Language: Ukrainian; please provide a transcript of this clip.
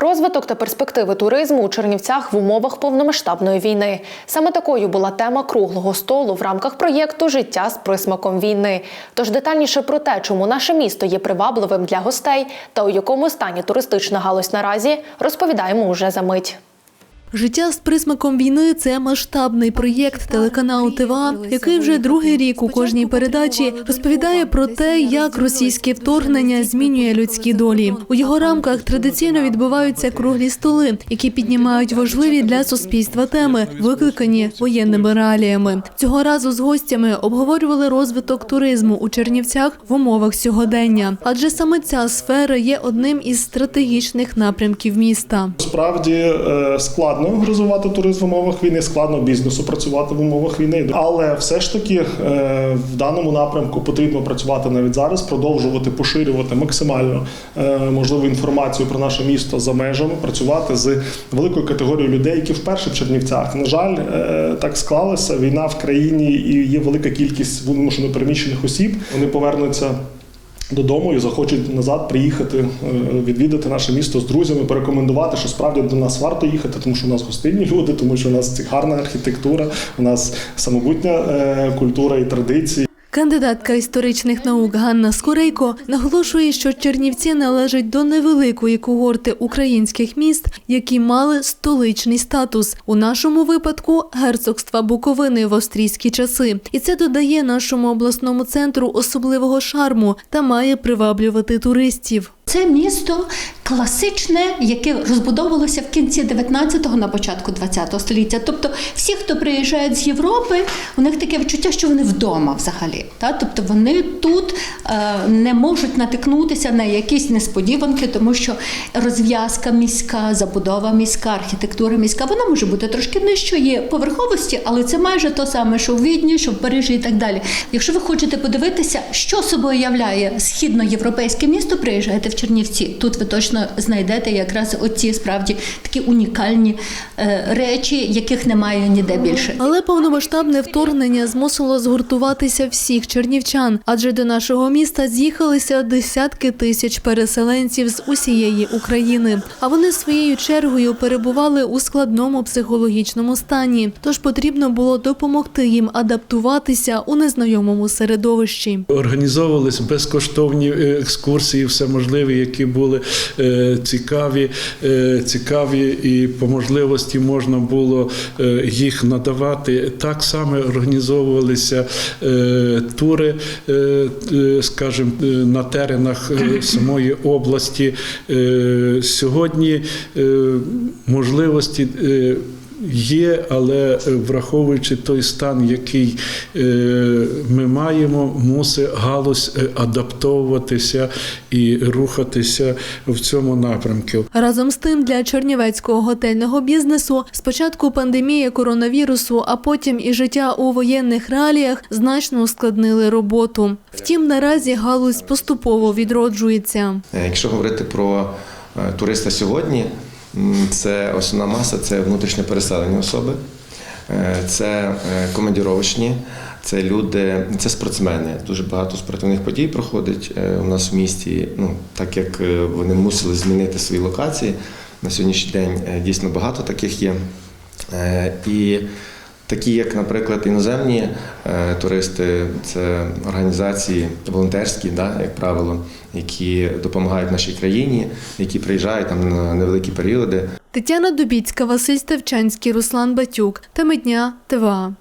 Розвиток та перспективи туризму у Чернівцях в умовах повномасштабної війни. Саме такою була тема круглого столу в рамках проєкту Життя з присмаком війни. Тож детальніше про те, чому наше місто є привабливим для гостей та у якому стані туристична галузь наразі, розповідаємо уже за мить. Життя з присмаком війни це масштабний проєкт телеканалу ТВА, який вже другий рік у кожній передачі розповідає про те, як російське вторгнення змінює людські долі. У його рамках традиційно відбуваються круглі столи, які піднімають важливі для суспільства теми, викликані воєнними реаліями. Цього разу з гостями обговорювали розвиток туризму у Чернівцях в умовах сьогодення, адже саме ця сфера є одним із стратегічних напрямків міста. Справді е, складно розвивати туризм в умовах війни, складно бізнесу працювати в умовах війни. Але все ж таки е, в даному напрямку потрібно працювати навіть зараз, продовжувати поширювати максимально е, можливу інформацію про наше місто за межами, працювати з великою категорією людей, які вперше в Чернівцях. На жаль, е, так склалося. Війна в країні і є велика кількість вимушено переміщених осіб. Вони повернуться. Додому і захочуть назад приїхати, е, відвідати наше місто з друзями, порекомендувати, що справді до нас варто їхати, тому що у нас гостинні люди, тому що у нас гарна архітектура, у нас самобутня е, культура і традиції. Кандидатка історичних наук Ганна Скорейко наголошує, що Чернівці належать до невеликої когорти українських міст, які мали столичний статус. У нашому випадку герцогства Буковини в австрійські часи. І це додає нашому обласному центру особливого шарму та має приваблювати туристів. Це місто класичне, яке розбудовувалося в кінці 19-го, на початку 20-го століття. Тобто, всі, хто приїжджають з Європи, у них таке відчуття, що вони вдома взагалі. Та? Тобто вони тут е, не можуть натикнутися на якісь несподіванки, тому що розв'язка міська, забудова міська, архітектура міська, вона може бути трошки нижчої поверховості, але це майже то саме, що в Відні, що в Парижі і так далі. Якщо ви хочете подивитися, що собою являє східноєвропейське місто, приїжджаєте в Чернівці. Тут ви точно знайдете якраз оці справді такі унікальні е, речі, яких немає ніде більше. Але повномасштабне вторгнення змусило згуртуватися всіх чернівчан, адже до нашого міста з'їхалися десятки тисяч переселенців з усієї України. А вони своєю чергою перебували у складному психологічному стані. Тож потрібно було допомогти їм адаптуватися у незнайомому середовищі. Організовувались безкоштовні е, екскурсії, все можливе, які були е, цікаві, е, цікаві, і по можливості можна було е, їх надавати. Так само організовувалися тури, скажімо, на теренах самої області. Сьогодні можливості. Є, але е, враховуючи той стан, який е, ми маємо, мусить галузь е, адаптовуватися і рухатися в цьому напрямку. Разом з тим для чернівецького готельного бізнесу спочатку пандемія коронавірусу, а потім і життя у воєнних реаліях значно ускладнили роботу. Втім, наразі галузь поступово відроджується. Якщо говорити про туриста сьогодні, це основна маса це внутрішньо переселені особи, Е, це е, командіровочні, це люди, це спортсмени. Дуже багато спортивних подій проходить е, у нас в місті. Ну так як вони мусили змінити свої локації на сьогоднішній день, дійсно багато таких є. І Такі, як, наприклад, іноземні е, туристи, це організації волонтерські, да, як правило, які допомагають нашій країні, які приїжджають там на невеликі періоди. Тетяна Дубіцька, Василь Ставчанський, Руслан Батюк. Теми дня ТВА.